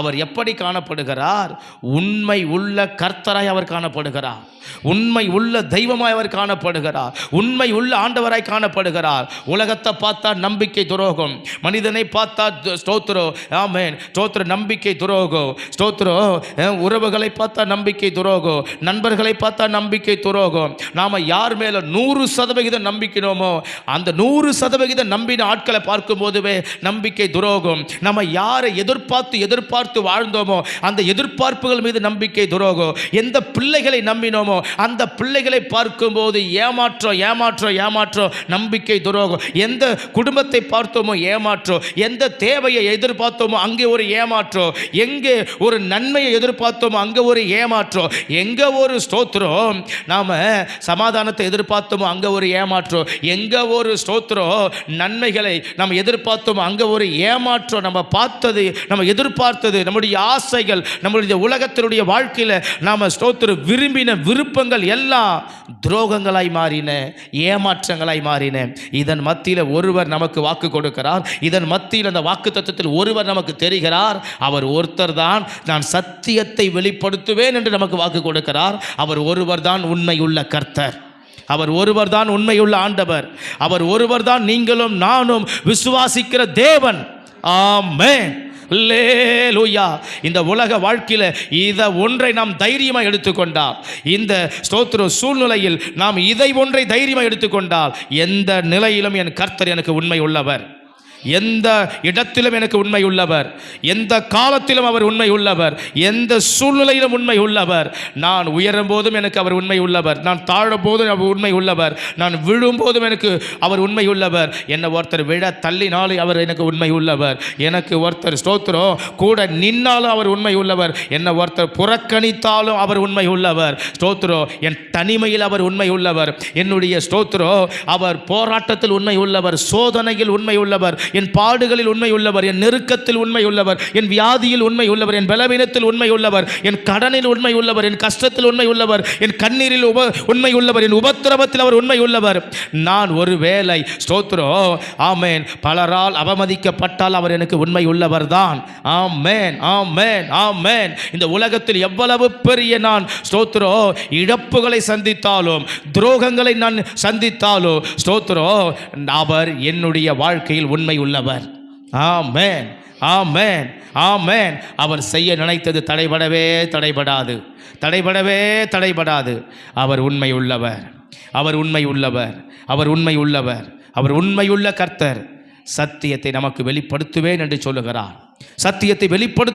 அவர் எப்படி காணப்படுகிறார்? உண்மை உள்ள கர்த்தராய் அவர் காணப்படுகிறார். உண்மை உள்ள தெய்வமாய் அவர் காணப்படுகிறார். உண்மை உள்ள ஆண்டவராய் காணப்படுகிறார். உலகத்தை பார்த்தா நம்பிக்கை துரோகம். மனிதனை பார்த்தா ஸ்தோத்ரோ ஆமேன். ஸ்தோத்ர நம்பிக்கை துரோகம். ஸ்தோத்ரோ உறவுகளை பார்த்தா நம்பிக்கை துரோகம். நண்பர்களை பார்த்தா நம்பிக்கை துரோகம். நாம் யார் மேலே நூறு சதவிகிதம் நம்பிக்கிறோமோ அந்த நூறு சதவிகிதம் நம்பின ஆட்களை பார்க்கும்போதுவே நம்பிக்கை துரோகம். நம்ம யாரை எதிர்பார்த்து எதிர்பார்த்து வாழ்ந்தோமோ அந்த எதிர்பார்ப்புகள் மீது நம்பிக்கை துரோகம் எந்த பிள்ளைகளை நம்பினோமோ அந்த பிள்ளைகளை பார்க்கும்போது ஏமாற்றம் ஏமாற்றம் ஏமாற்றம் நம்பிக்கை துரோகம் எந்த குடும்பத்தை பார்த்தோமோ ஏமாற்றம் எந்த தேவையை எதிர்பார்த்தோமோ அங்கே ஒரு ஏமாற்றம் எங்கே ஒரு நன்மையை எதிர்பார்த்தோமோ அங்கே ஒரு ஏமாற்றம் எங்கே ஒரு ஸ்தோத்திரம் நாம் சமாதானத்தை எதிர்பார்த்தோமோ அங்கே ஒரு ஏமாற்றம் எங்கே ஒரு ஸ்தோத்திரம் நன்மைகளை நம்ம எதிர்பார்த்தோமோ அங்கே ஒரு ஏமாற்றம் நம்ம பார்த்தது நம்ம எதிர்பார்த்தது நம்முடைய ஆசைகள் நம்மளுடைய உலகத்தினுடைய வாழ்க்கையில் நாம் ஸ்தோத்திர விரும்பின விருப்பங்கள் எல்லாம் துரோகங்களாய் மாறின ஏமாற்றங்களாய் மாறின. இதன் மத்தியில் ஒருவர் நமக்கு வாக்கு கொடுக்கிறார். இதன் மத்தியில் அந்த வாக்கு தத்துவத்தில் ஒருவர் நமக்கு தெரிகிறார். அவர் ஒருத்தர் தான் நான் சத்தியத்தை வெளிப்படுத்துவேன் என்று நமக்கு வாக்கு கொடுக்கிறார். அவர் ஒருவர் தான் உண்மையுள்ள கர்த்தர். அவர் ஒருவர் தான் உண்மையுள்ள ஆண்டவர். அவர் ஒருவர் தான் நீங்களும் நானும் விசுவாசிக்கிற தேவன். ஆமே லேலுயா இந்த உலக வாழ்க்கையில் இதை ஒன்றை நாம் தைரியமாக எடுத்துக்கொண்டால் இந்த ஸ்தோத்திர சூழ்நிலையில் நாம் இதை ஒன்றை தைரியமாக எடுத்துக்கொண்டால் எந்த நிலையிலும் என் கர்த்தர் எனக்கு உண்மை உள்ளவர். எந்த இடத்திலும் எனக்கு உண்மை உள்ளவர் எந்த காலத்திலும் அவர் உண்மை உள்ளவர் எந்த சூழ்நிலையிலும் உண்மை உள்ளவர். நான் உயரும் போதும் எனக்கு அவர் உண்மை உள்ளவர் நான் தாழும் போதும் அவர் உண்மை உள்ளவர் நான் விழும் போதும் எனக்கு அவர் உண்மை உள்ளவர். என்னை ஒருத்தர் விழ தள்ளினாலும் அவர் எனக்கு உண்மை உள்ளவர். எனக்கு ஒருத்தர் ஸ்தோத்திரம் கூட நின்னாலும் அவர் உண்மை உள்ளவர். என்னை ஒருத்தர் புறக்கணித்தாலும் அவர் உண்மை உள்ளவர். ஸ்தோத்திரம் என் தனிமையில் அவர் உண்மை உள்ளவர். என்னுடைய ஸ்தோத்திரம் அவர் போராட்டத்தில் உண்மை உள்ளவர் சோதனையில் உண்மை உள்ளவர். என் பாடுகளில் உண்மை உள்ளவர் என் நெருக்கத்தில் உண்மை உள்ளவர் என் வியாதியில் உண்மை உள்ளவர் என் பலவீனத்தில் உண்மை உள்ளவர் என் கடனில் உண்மை உள்ளவர் என் கஷ்டத்தில் உண்மை உள்ளவர் என் கண்ணீரில் உப உண்மை உள்ளவர் என் உபத்திரவத்தில் அவர் உண்மை உள்ளவர் நான் ஒரு வேலை ஸ்தோத்திரம் ஆமேன். பலரால் அவமதிக்கப்பட்டால் அவர் எனக்கு உண்மை உள்ளவர் தான். ஆமேன் ஆமேன் ஆமேன். இந்த உலகத்தில் எவ்வளவு பெரிய நான் ஸ்தோத்திரம் இழப்புகளை சந்தித்தாலும் துரோகங்களை நான் சந்தித்தாலும் ஸ்தோத்திரம் அவர் என்னுடைய வாழ்க்கையில் உண்மை உள்ளவர். ஆமேன் ஆமேன் ஆமேன். அவர் செய்ய நினைத்தது தடைபடவே தடைபடாது. தடைபடவே தடைபடாது. அவர் உண்மை உள்ளவர். அவர் உண்மை உள்ளவர். அவர் உண்மை உள்ளவர். அவர் உண்மையுள்ள கர்த்தர். சத்தியத்தை நமக்கு வெளிப்படுத்துவேன் என்று சொல்லுகிறார். சத்தியத்தை வெளிப்படுத்த